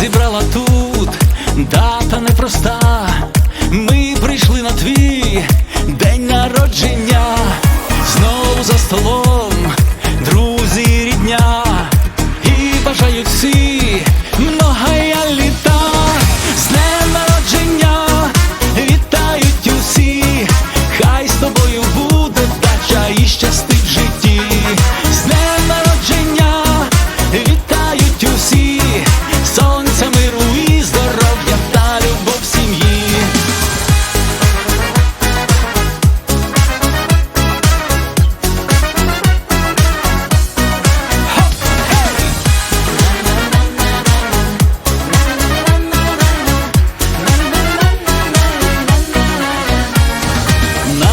зібрала тут. Дата непроста. Ми прийшли на твій день народження, знову за столом, друзі, рідня, і бажають всі многая літа, з днем вітають усі, хай з тобою буде.